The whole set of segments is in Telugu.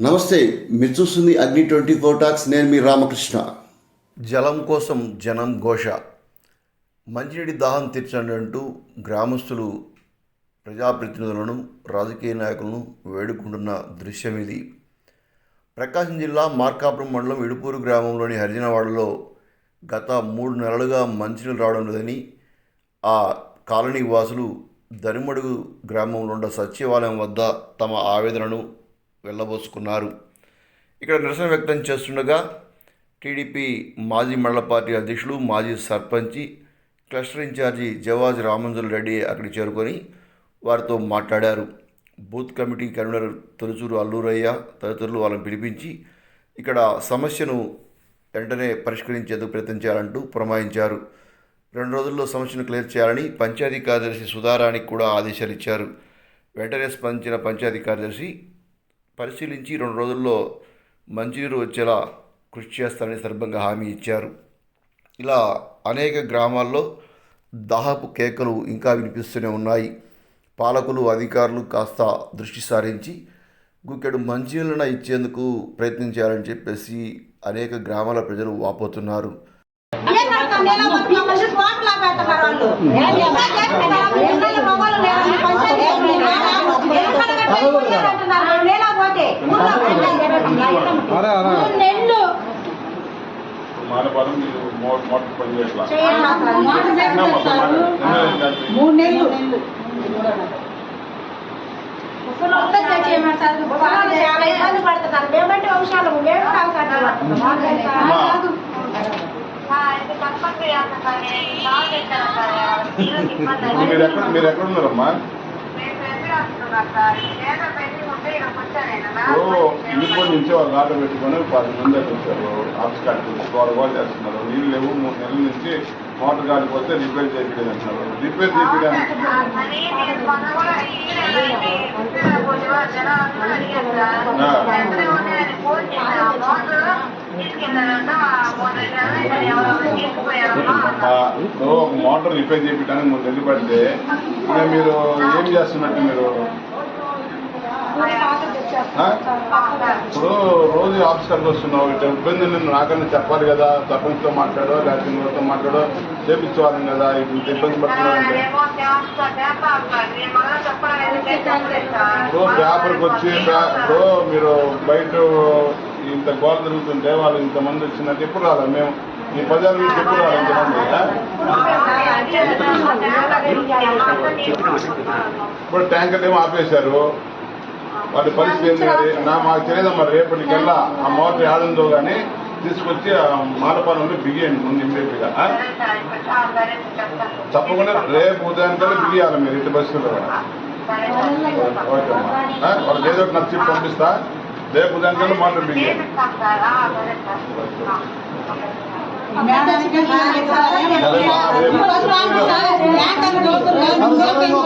నమస్తే మీరు చూస్తుంది అగ్ని ట్వంటీ ఫోర్ టాక్స్ నేను మీ రామకృష్ణ. జలం కోసం జనం ఘోష. మంచినీటి దాహం తీర్చండి అంటూ గ్రామస్తులు ప్రజాప్రతినిధులను రాజకీయ నాయకులను వేడుకుంటున్న దృశ్యం ఇది. ప్రకాశం జిల్లా మార్కాపురం మండలం ఇడుపూరు గ్రామంలోని హరిజనవాడలో గత మూడు నెలలుగా మంచినీళ్ళు రావడం లేదని ఆ కాలనీ వాసులు దరిమడుగు గ్రామంలో ఉన్న సచివాలయం వద్ద తమ ఆవేదనను వెళ్ళబోసుకున్నారు. ఇక్కడ నిరసన వ్యక్తం చేస్తుండగా టీడీపీ మాజీ మండల పార్టీ అధ్యక్షులు మాజీ సర్పంచి క్లస్టర్ ఇన్ఛార్జి జవాజ్ రామంజుల్ రెడ్డి అక్కడికి చేరుకొని వారితో మాట్లాడారు. Booth committee convener Toluchuru Allurayya తదితరులు వాళ్ళని పిలిపించి ఇక్కడ సమస్యను వెంటనే పరిష్కరించేందుకు ప్రయత్నం చేయాలంటూ పురమాయించారు. రెండు రోజుల్లో సమస్యను క్లియర్ చేయాలని పంచాయతీ కార్యదర్శి సుధారానికి కూడా ఆదేశాలు ఇచ్చారు. వెంటనే స్పందించిన పంచాయతీ కార్యదర్శి పరిశీలించి రెండు రోజుల్లో మంచినీరు వచ్చేలా కృషి చేస్తారని సందర్భంగా హామీ ఇచ్చారు ఇలా అనేక గ్రామాల్లో దాహపు కేకలు ఇంకా వినిపిస్తూనే ఉన్నాయి పాలకులు అధికారులు కాస్త దృష్టి సారించి గుక్కెడు మంచినీళ్ళన ఇచ్చేందుకు ప్రయత్నించాలని చెప్పేసి అనేక గ్రామాల ప్రజలు వాపోతున్నారు వాళ్ళు. మూడు నెలలు. చాలా ఇబ్బంది పడుతున్నారు మేమంటే వంశాలు మేము కాదు మీరు ఎక్కడ ఉన్నారమ్మా? ఇప్పుడు ఇంటికి నుంచి వాళ్ళు ఆటో పెట్టుకొని పది మంది వచ్చారు. ఆఫీస్ కాడికి వాళ్ళు వాళ్ళు చేస్తున్నారు. నీళ్ళు లేవు మూడు నెలల నుంచి మోటార్ కాడిపోతే రిపేర్ చేయలేదు అంటున్నారు. రిపేర్ చేయడానికి మోటార్ రిపేర్ చేయడానికి మూడు నెలలు పడితే మీరు ఏం చేస్తున్నట్టు మీరు? ఇప్పుడు రోజు ఆఫీస్ వస్తున్నావు ఇట్లా ఇబ్బంది నేను నాకన్నా చెప్పాలి కదా సర్పంచ్తో మాట్లాడో లేకపోతే ఇంకోతో మాట్లాడో చేపించేవాళ్ళం కదా ఇప్పుడు ఇంత ఇబ్బంది పడుతున్నారంటే ఇప్పుడు పేపర్కి వచ్చి ఇప్పుడు మీరు బయట ఇంత గోడ జరుగుతుంటే వాళ్ళు ఇంతమంది వచ్చిందంటే ఎప్పుడు రాలా? మేము ఈ పదాలు నుంచి ఎప్పుడు రాదు ఇంతమంది? ఇప్పుడు ట్యాంకర్ ఏమో ఆపేశారు. వాటి పరిస్థితి ఏంటి అది? నా మాకు తెలియదు మరి రేపటికల్లా ఆ మోటార్ ఆడుందో కానీ తీసుకొచ్చి ఆ మాలపాలెంలో బిగియండి ముందు ఇమ్మీడియట్గా తప్పకుండా రేపు ఉదయానికల్లా బిగియాలి మీరు ఇటు బస్సులో. కూడా ఓకే అమ్మా వాళ్ళకి ఏదో ఒకటి నచ్చి పంపిస్తా. రేపు ఉదయానికల్లా మోటార్ బిగియండి.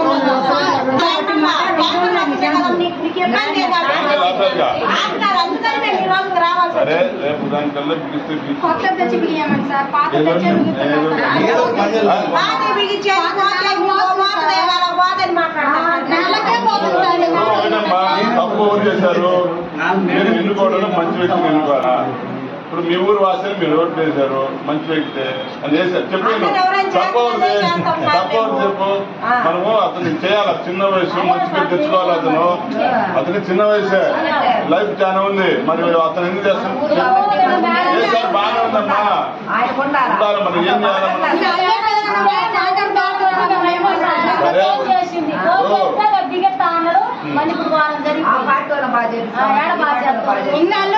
రేపు తప్పు చేశారు? మీరు ఎన్నుకోవడం మంచి వ్యక్తిని ఎన్నుకోవాలా ఇప్పుడు మీ ఊరు వాసని మీరు ఓట్లు వేశారు మంచి వ్యక్తి అని చేశారు. చెప్పాను అందరూ ఎవరైనా తప్పు ఎవరు చేస్తే చే- చేస్తాం సార్ తప్పు ఎవరు మేము. చెప్పు. మనము అతను చేయాలి? చిన్న వయసు మంచి పేరు తెచ్చుకోవాలి అతను? అతనికి చిన్న వయసే. లైఫ్ చాలా ఉంది. మరి అతను ఎందుకు చేస్తాను చేశారు బాగానే ఉందమ్మా. ఉండాలా? మరి ఏం చేయాలి?